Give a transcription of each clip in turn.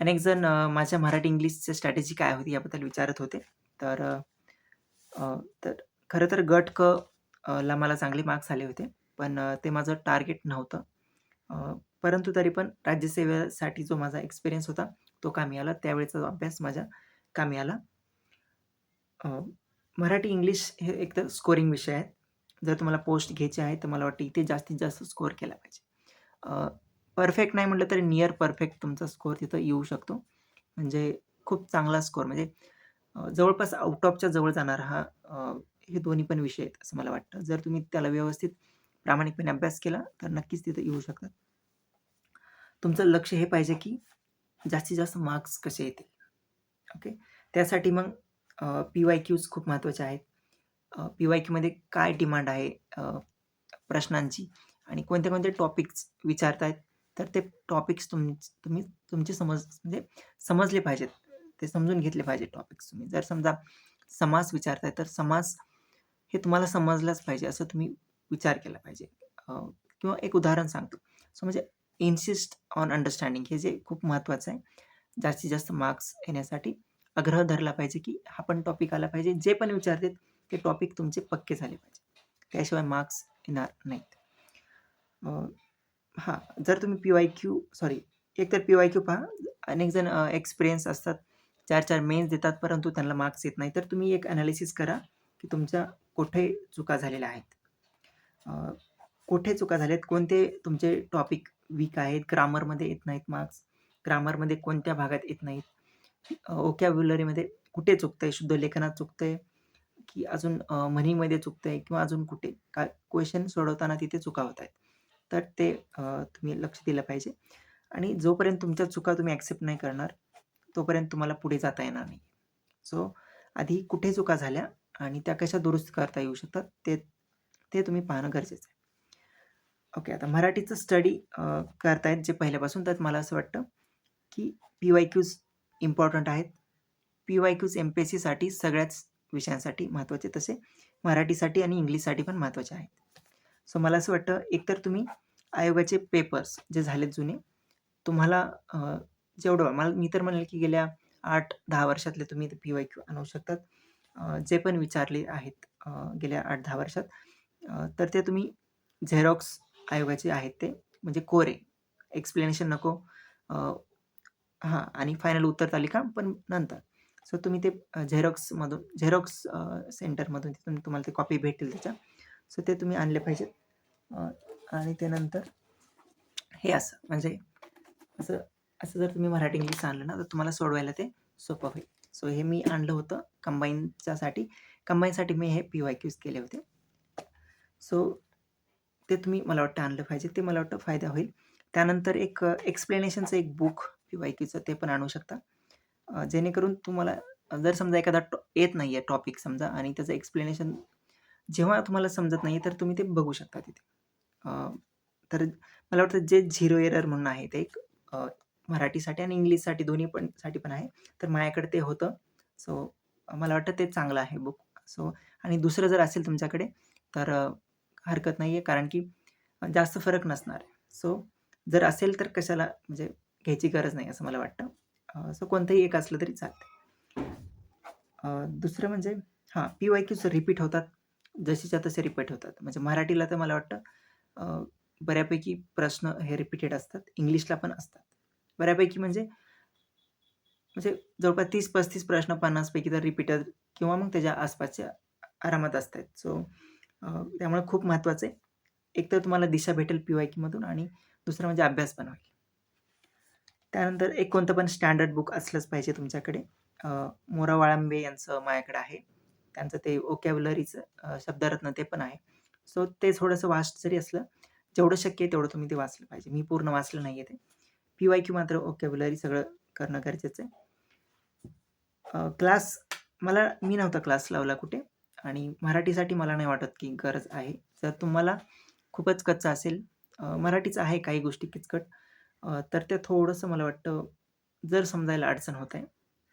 अनेक जण अ, माझ्या मराठी इंग्लिशची स्ट्रॅटेजी काय होती याबद्दल विचारत होते. तर अ, अ, तर खरं तर गट क अ, ला मला चांगले मार्क्स आले होते. पण अ, ते माझं टार्गेट नव्हतं. अ, परंतु तरी पण राज्यसेवेसाठी जो माझा एक्सपिरियन्स होता, तो कामी आला. त्यावेळेचा अभ्यास माझ्या कामी आला. अ, मराठी, इंग्लिश हे एक तर स्कोरिंग विषय आहेत. जर तुम्हाला पोस्ट घ्यायची आहे, तर मला वाटतं इथे जास्तीत जास्त स्कोअर केला पाहिजे. अ, परफेक्ट नाही म्हटलं तरी नियर परफेक्ट तुमचा स्कोअर तिथं येऊ शकतो. म्हणजे खूप चांगला स्कोअर म्हणजे जवळपास आउट ऑफच्या जवळ जाणारा हा हे दोन्ही पण विषय आहेत असं मला वाटतं. जर तुम्ही त्याला व्यवस्थित प्रामाणिकपणे अभ्यास केला, तर नक्कीच तिथं येऊ शकतात. तुमचं लक्ष हे पाहिजे, की जास्तीत जास्त मार्क्स कसे येतील. ओके. त्यासाठी मग पी-वाय-क्यूज खूप महत्त्वाचे आहेत. पी-वाय-क्यूमध्ये काय डिमांड आहे प्रश्नांची आणि कोणते-कोणते टॉपिक्स विचारतायत, तर ते टॉपिक्स तुम तुम्ही तुमचे समज म्हणजे समजले पाहिजेत. ते समजून घेतले पाहिजे टॉपिक्स तुम्ही. जर समजा समास विचारताय, तर समास हे तुम्हाला समजलंच पाहिजे असं तुम्ही विचार केला पाहिजे. किंवा एक उदाहरण सांगतो. सो म्हणजे इन्सिस्ट ऑन अंडरस्टँडिंग हे जे खूप महत्त्वाचं आहे. जास्तीत जास्त मार्क्स येण्यासाठी आग्रह धरला पाहिजे, की हा पण टॉपिक आला पाहिजे. जे पण विचारतील ते टॉपिक तुमचे पक्के झाले पाहिजे. त्याशिवाय मार्क्स येणार नाहीत. हां, जर तुम्ही पी-वाय-क्यू सॉरी एकतर पी-वाय-क्यू पहा. अनेक जण एक्सपिरियन्स असतात. 4-4 मेन्स देतात, परंतु त्यांना मार्क्स येत नाही. तर तुम्ही एक ॲनालिसिस करा, की तुमच्या कुठे चुका झालेल्या आहेत. कुठे चुका झाल्यात, कोणते तुमचे टॉपिक वीक आहेत, ग्रामरमध्ये येत नाहीत मार्क्स, ग्रामरमध्ये कोणत्या भागात येत नाहीत, अ, कुठे कुठे आहे शुद्ध लेखनात चुकतंय, की अजून म्हणीमध्ये चुकतं आहे किंवा अजून कुठे काय क्वेश्चन सोडवताना तिथे चुका होत आहेत. तर ते अ, तुम्ही लक्ष दिलं पाहिजे आणि जोपर्यंत तुमच्या चुका तुम्ही ॲक्सेप्ट नाही करणार, तोपर्यंत तुम्हाला पुढे जाता येणार नाही. सो आधी कुठे चुका झाल्या आणि त्या कशा दुरुस्त करता येऊ शकतात, ते ते तुम्ही पाहणं गरजेचं आहे. ओके, आता मराठीचं स्टडी करतायत जे पहिल्यापासून, तर मला असं वाटतं, की पी-वाय-क्यूज इम्पॉर्टंट आहेत. पी-वाय-क्यूज एम-पी-एस-सीसाठी सगळ्याच विषयांसाठी महत्त्वाचे, तसे मराठीसाठी आणि इंग्लिशसाठी पण महत्त्वाचे आहेत. सो मला असं वाटतं, एकतर तुम्ही आयोगाचे पेपर्स जे झालेत जुने, तुम्हाला जेवढं मला मी तर म्हणेल, की गेल्या आठ दहा वर्षातले तुम्ही पी-वाय-क्यू आणू शकतात. जे पण विचारले आहेत गेल्या आठ दहा वर्षात, तर ते तुम्ही झेरॉक्स आयोगाचे आहेत ते, म्हणजे कोरे, एक्सप्लेनेशन नको. हां आणि फायनल उत्तर तालिका पण नंतर. सो तुम्ही ते झेरॉक्समधून झेरॉक्स सेंटरमधून तिथून तुम्हाला ते कॉपी भेटतील त्याच्या. सो ते तुम्ही आणले पाहिजेत. आणि त्यानंतर हे असं म्हणजे असं असं जर तुम्ही मराठी इंग्लिश आणलं ना, तर तुम्हाला सोडवायला ते सोपं होईल. सो हे मी आणलं होतं कंबाईनच्यासाठी. कंबाईनसाठी मी हे पी-वाय-क्यूज केले होते. सो ते तुम्ही मला वाटतं आणलं पाहिजे. ते मला वाटतं फायदा होईल. त्यानंतर एक एक्सप्लेनेशनचं एक बुक पी-वाय-क्यूचं ते पण आणू शकता. जेणेकरून तुम्हाला जर समजा एखादा टॉ येत आहे टॉपिक समजा आणि त्याचं एक्सप्लेनेशन जेव्हा तुम्हाला समजत नाही तर तुम्ही ते बघू शकता तिथे. तर मला वाटतं जे झिरो एरर म्हणून आहे ते एक मराठीसाठी आणि इंग्लिशसाठी दोन्ही पण साठी पण आहे. तर माझ्याकडे ते होतं. सो मला वाटतं ते चांगलं आहे बुक. सो आणि दुसरं जर असेल तुमच्याकडे, तर हरकत नाही आहे कारण की जास्त फरक नसणार आहे. सो जर असेल तर कशाला म्हणजे घ्यायची गरज नाही असं मला वाटतं. सो कोणतंही एक असलं तरी चालतं दुसरं म्हणजे हां, पी-वाय-क्यूज रिपीट होतात. जशीच्या तसे रिपीट होतात. म्हणजे मराठीला तर मला वाटतं बऱ्यापैकी प्रश्न हे रिपीटेड असतात. इंग्लिशला पण असतात. बऱ्यापैकी म्हणजे म्हणजे जवळपास 30-35 प्रश्न पन्नासपैकी तर रिपीटर किंवा मग त्याच्या आसपासच्या आरामात असतात. सो त्यामुळे खूप महत्त्वाचं आहे. एक तर तुम्हाला दिशा भेटेल पी वाय कीमधून आणि दुसरं म्हणजे अभ्यास पण होईल. त्यानंतर एक कोणतं पण स्टँडर्ड बुक असलंच पाहिजे तुमच्याकडे. मोरा वाळंबे यांचं माझ्याकडे आहे. त्यांचं ते व्होकॅब्युलरीचं शब्दरत्न ते पण आहे. सो ते थोडंसं वास्ट जरी असलं, जेवढं शक्य आहे तेवढं तुम्ही ते वाचलं पाहिजे. मी पूर्ण वाचलं नाहीये ते. पी-वाय-क्यू मात्र व्होकॅब्युलरी सगळं करणं गरजेचं आहे. क्लास मला मी नव्हता क्लास लावला कुठे आणि मराठीसाठी मला नाही वाटत की गरज आहे. जर तुम्हाला खूपच कच्चं असेल, मराठीच आहे काही गोष्टी किचकट, तर ते थोडंसं मला वाटतं जर समजायला अडचण होत आहे.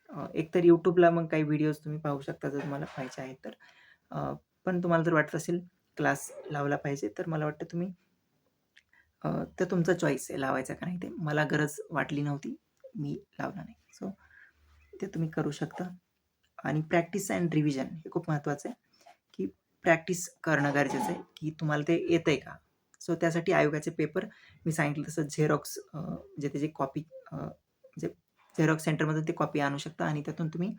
एक एकतर यूट्यूबला मग काही व्हिडिओज तुम्ही पाहू शकता जर तुम्हाला पाहिजे आहेत तर. पण तुम्हाला जर वाटत असेल क्लास लावला पाहिजे, तर मला वाटतं तुम्ही तर तुमचा चॉईस आहे लावायचा का नाही ते. मला गरज वाटली नव्हती. मी लावला नाही. सो ते तुम्ही करू शकता आणि प्रॅक्टिस अँड रिव्हिजन हे खूप महत्त्वाचं आहे, की प्रॅक्टिस करणं गरजेचं आहे, की तुम्हाला ते येतंय का? सो त्यासाठी आयोगाचे पेपर मी सांगितलं तसं झेरॉक्स जे त्याची कॉपी झेरॉक्स सेंटरमधून ते कॉपी आणू शकता आणि त्यातून तुम्ही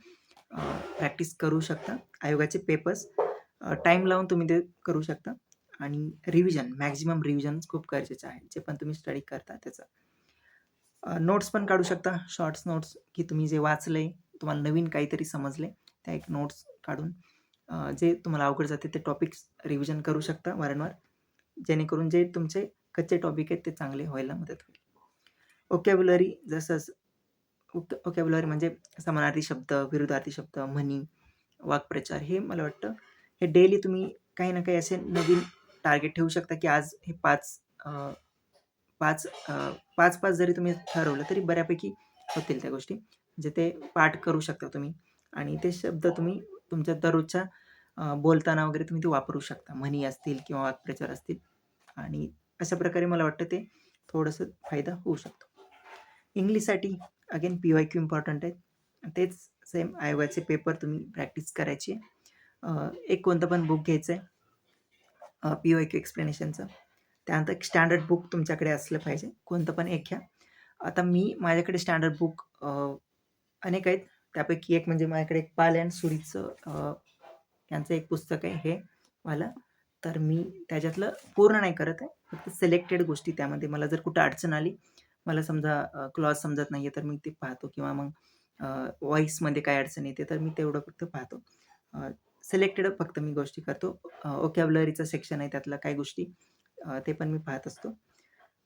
प्रॅक्टिस करू शकता. आयोगाचे पेपर्स टाईम लावून तुम्ही ते करू शकता आणि रिव्हिजन मॅक्झिमम रिव्हिजन खूप गरजेचं आहे. जे पण तुम्ही स्टडी करता त्याचं. नोट्स पण काढू शकता. शॉर्ट्स नोट्स, की तुम्ही जे वाचले तुम्हाला नवीन काहीतरी समजले त्या एक नोट्स काढून जे तुम्हाला अवघड जाते ते टॉपिक्स रिव्हिजन करू शकता वारंवार. जेणेकरून जे तुमचे कच्चे टॉपिक आहेत ते चांगले व्हायला मदत होईल. ओकॅब्युलरी जसं उक्त व्होकॅब्युलरी म्हणजे समानार्थी शब्द, विरुद्धार्थी शब्द, म्हणी, वाक्प्रचार हे मला वाटतं हे डेली तुम्ही काही ना काही असे नवीन टार्गेट ठेवू शकता, की आज हे पाच पाच पाच पाच जरी तुम्ही ठरवलं तरी बऱ्यापैकी होतील त्या गोष्टी. म्हणजे ते पाठ करू शकता तुम्ही आणि ते शब्द तुम्ही तुमच्या दररोजच्या बोलताना वगैरे तुम्ही ते वापरू शकता. म्हणी असतील किंवा वाक्प्रचार असतील आणि अशा प्रकारे मला वाटतं ते थोडंसं फायदा होऊ शकतो. इंग्लिशसाठी अगेन पी-वाय-क्यू इम्पॉर्टंट आहेत. तेच सेम आयोगाचे पेपर तुम्ही प्रॅक्टिस करायची आहे. एक कोणतं पण बुक घ्यायचं आहे. पी-वाय-क्यू एक्सप्लेनेशनचं. त्यानंतर एक स्टँडर्ड बुक तुमच्याकडे असलं पाहिजे. कोणतं पण एक घ्या. आता मी माझ्याकडे स्टँडर्ड बुक अनेक आहेत. त्यापैकी एक म्हणजे माझ्याकडे एक पाल अँड सुरीचं यांचं एक पुस्तक आहे हे मला तर मी त्याच्यातलं पूर्ण नाही करत आहे. फक्त सिलेक्टेड गोष्टी त्यामध्ये मला जर कुठं अडचण आली, मला समजा क्लॉज समजत नाहीये तर मी ते पाहतो किंवा मग अ, काय अडचण येते तर मी तेवढं फक्त पाहतो. सिलेक्टेड फक्त मी गोष्टी करतो. अ, सेक्शन आहे त्यातलं काही गोष्टी ते पण मी पाहत असतो.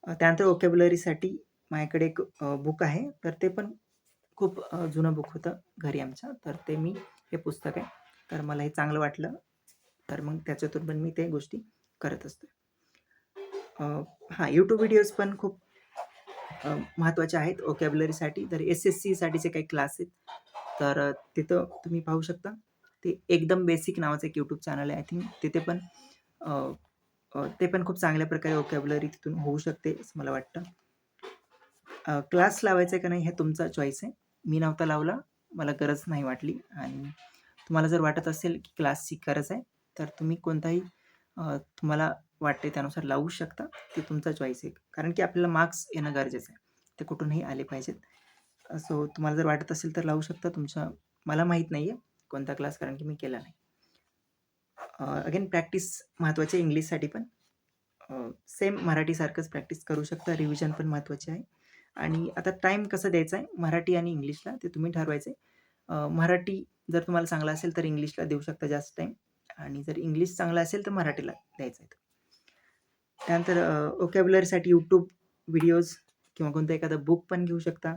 त्यानंतर व्होकॅब्युलरीसाठी माझ्याकडे एक बुक आहे. तर ते पण खूप जुनं बुक होतं घरी आमच्या. तर ते मी हे पुस्तक आहे. तर मला हे चांगलं वाटलं. तर मग त्याच्यातून पण मी ते गोष्टी करत असतो. हां, यूट्यूब व्हिडिओज पण खूप महत्त्वाच्या आहेत व्होकॅब्युलरीसाठी. तर एस-एस-सीसाठीचे काही क्लास आहेत. तर तिथं तुम्ही पाहू शकता. ते एकदम बेसिक नावाचं एक यूट्यूब चॅनल आहे आय थिंक. तिथे पण ते पण खूप चांगल्या प्रकारे ओकॅबलरी तिथून होऊ शकते असं मला वाटतं. क्लास लावायचा आहे का नाही हे तुमचा चॉईस आहे. मी नव्हता लावला. मला गरज नाही वाटली आणि तुम्हाला जर वाटत असेल की क्लासची गरज आहे, तर तुम्ही कोणताही तुम्हाला वाटते त्यानुसार लावू शकता. ते तुमचा चॉईस आहे. कारण की आपल्याला मार्क्स येणं गरजेचं आहे. ते कुठूनही आले पाहिजेत. सो तुम्हाला जर वाटत असेल तर लावू शकता तुमच्या मला माहीत नाही आहे कोणता क्लास कारण की मी केला नाही. अगेन प्रॅक्टिस महत्त्वाची आहे इंग्लिशसाठी पण. सेम मराठीसारखंच प्रॅक्टिस करू शकता. रिव्हिजन पण महत्त्वाची आहे आणि आता टाईम कसं द्यायचा आहे मराठी आणि इंग्लिशला ते तुम्ही ठरवायचं आहे. मराठी जर तुम्हाला चांगला असेल तर इंग्लिशला देऊ शकता जास्त टाईम आणि जर इंग्लिश चांगला असेल तर मराठीला द्यायचा आहे. त्यानंतर ओकॅब्युलरीसाठी यूट्यूब व्हिडिओज किंवा कोणतं एखादं बुक पण घेऊ शकता.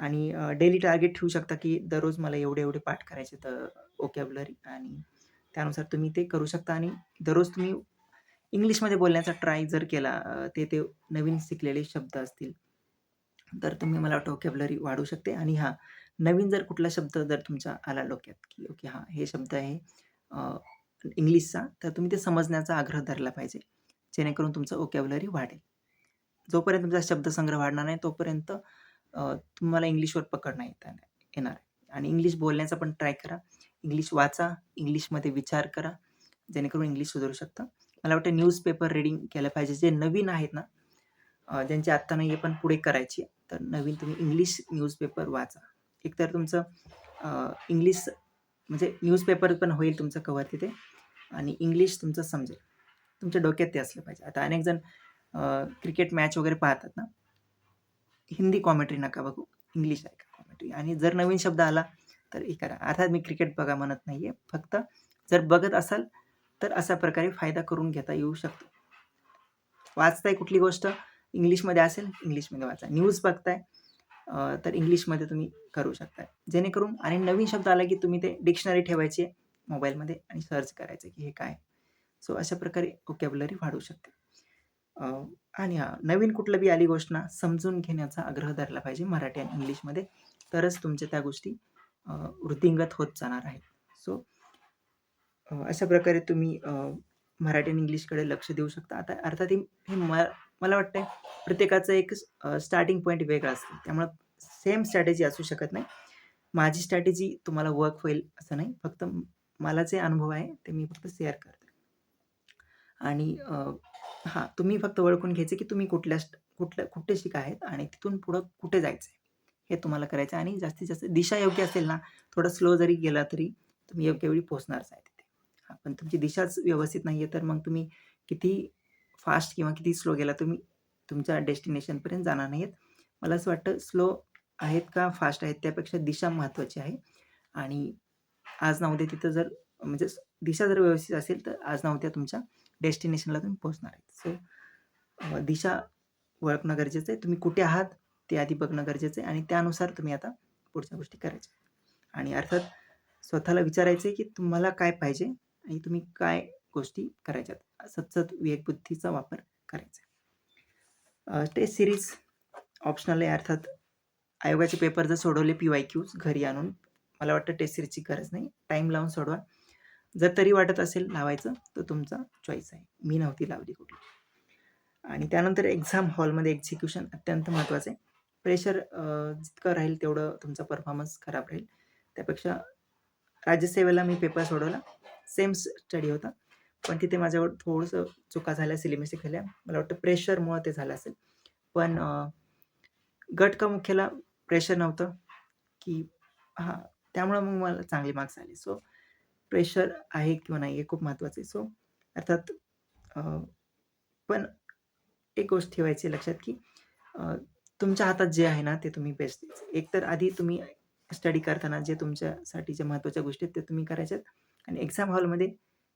आणि डेली टार्गेट ठेवू शकता की दररोज मला एवढे-एवढे पाठ करायचे तर ओकॅब्युलरी आणि त्यानुसार तुम्ही ते करू शकता आणि दररोज तुम्ही इंग्लिशमध्ये बोलण्याचा ट्राय जर केला ते ते नवीन शिकलेले शब्द असतील, तर तुम्ही मला वाटतं ओकॅब्युलरी वाढू शकते. आणि हां, नवीन जर कुठला शब्द जर तुमच्या आला डोक्यात, की ओके हां, हे शब्द आहे इंग्लिशचा, तर तुम्ही ते समजण्याचा आग्रह धरला पाहिजे. जेणेकरून तुमचं ओकॅबलरी वाढेल. जोपर्यंत तुमचा शब्दसंग्रह वाढणार नाही तोपर्यंत तुम्हाला इंग्लिशवर पकड नाही येणार आणि इंग्लिश बोलण्याचा पण ट्राय करा. इंग्लिश वाचा, इंग्लिशमध्ये विचार करा, जेणेकरून इंग्लिश सुधारू शकतं. मला वाटतं न्यूजपेपर रीडिंग केलं पाहिजे. जे नवीन आहेत ना, ज्यांचे ज्यांची आत्ता आहे पण पुढे करायची आहे, तर नवीन तुम्ही इंग्लिश न्यूजपेपर वाचा. एकतर तुमचं इंग्लिश म्हणजे न्यूजपेपर पण होईल तुमचं कव्हर तिथे आणि इंग्लिश तुमचं समजेल. तुमच्या डोक्यात ते असलं पाहिजे. आता अनेक जण क्रिकेट मॅच वगैरे पाहतात ना, हिंदी कॉमेंट्री नका बघू, इंग्लिश ऐका कॉमेंट्री आणि जर नवीन शब्द आला तर हे करा. अर्थात मी क्रिकेट बघा म्हणत नाही आहे फक्त जर बघत असाल तर अशा प्रकारे फायदा करून घेता येऊ शकतो. वाचताय कुठली गोष्ट इंग्लिशमध्ये असेल, इंग्लिशमध्ये वाचा. न्यूज बघताय तर इंग्लिशमध्ये तुम्ही करू शकताय जेणेकरून आणि नवीन शब्द आला की तुम्ही ते डिक्शनरी ठेवायची मोबाईलमध्ये आणि सर्च करायचं की हे काय? सो अशा प्रकारे व्होकॅब्युलरी वाढू शकते. आणि हां, नवीन कुठलं बी आली गोष्ट ना, समजून घेण्याचा आग्रह धरला पाहिजे मराठी आणि इंग्लिशमध्ये. तरच तुमच्या त्या गोष्टी अ, वृद्धिंगत होत जाणार आहेत. सो अ, अशा प्रकारे तुम्ही अ, मराठी आणि इंग्लिशकडे लक्ष देऊ शकता. आता अर्थात हे हे म मला वाटतंय प्रत्येकाचं एक स्टार्टिंग पॉईंट वेगळा असतो. त्यामुळं सेम स्ट्रॅटेजी असू शकत नाही. माझी स्ट्रॅटेजी तुम्हाला वर्क होईल असं नाही. फक्त म- मला जे अनुभव आहे ते मी फक्त शेअर करतोय. आणि हां, तुम्ही फक्त ओळखून घ्यायचं की तुम्ही कुठल्या कुठल्या कुठे शिका आहेत आणि तिथून पुढं कुठे जायचं आहे. हे तुम्हाला करायचं आहे आणि जास्तीत जास्त दिशा योग्य असेल ना, थोडं स्लो जरी गेला तरी तुम्ही योग्य वेळी पोहोचणारच आहे तिथे. हां, पण तुमची दिशाच व्यवस्थित नाही आहे, तर मग तुम्ही किती फास्ट किंवा किती स्लो गेला तुम्ही तुमच्या डेस्टिनेशनपर्यंत जाणार नाहीत. मला असं वाटतं स्लो आहेत का फास्ट आहेत त्यापेक्षा दिशा महत्त्वाची आहे आणि आज ना उद्या तिथं जर म्हणजे दिशा जर व्यवस्थित असेल, तर आज ना उद्या तुमच्या डेस्टिनेशनला तुम्ही पोहोचणार आहेत. सो दिशा ओळखणं गरजेचं आहे. तुम्ही कुठे आहात ते आधी बघणं गरजेचं आहे आणि त्यानुसार तुम्ही आता पुढच्या गोष्टी करायच्या आणि अर्थात स्वतःला विचारायचं आहे की तुम्हाला काय पाहिजे आणि तुम्ही काय गोष्टी करायच्यात सतसत विवेक विवेकबुद्धीचा वापर करायचा आहे. टेस्ट सिरीज ऑप्शनल आहे अर्थात आयोगाचे पेपर जर सोडवले पी-वाय-क्यूज घरी आणून मला वाटतं टेस्ट सिरीजची गरज नाही. टाईम लावून सोडवा. जर तरी वाटत असेल लावायचं तर तुमचा चॉईस आहे. मी नव्हती लावली कुठली. आणि त्यानंतर एक्झाम हॉलमध्ये एक्झिक्युशन अत्यंत महत्त्वाचं आहे. प्रेशर जितकं राहील तेवढं तुमचा परफॉर्मन्स खराब राहील. त्यापेक्षा राज्यसेवेला मी पेपर सोडवला. सेम स्टडी होता. पण तिथे माझ्यावर थोडंसं चुका झाल्या, सिली झाल्या. मला वाटतं प्रेशरमुळं ते झालं असेल. पण गट का मुख्याला प्रेशर नव्हतं की हां, त्यामुळं मग मला चांगले मार्क्स आले. सो प्रेशर आहे किंवा नाही हे खूप महत्त्वाचं आहे. सो अर्थात पण एक गोष्ट ठेवायची आहे लक्षात की तुमच्या हातात जे आहे ना ते तुम्ही बेस्ट द्यायचं. एकतर आधी तुम्ही स्टडी करताना जे तुमच्यासाठी ज्या महत्त्वाच्या गोष्टी आहेत, ते तुम्ही करायच्यात आणि एक्झाम हॉलमध्ये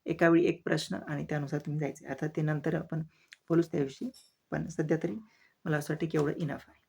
एका वेळी एक प्रश्न आणि त्यानुसार तुम्ही जायचं. अर्थात ते नंतर आपण बोलूच त्याविषयी. पण सध्या तरी मला असं वाटतं की एवढं इनफ आहे.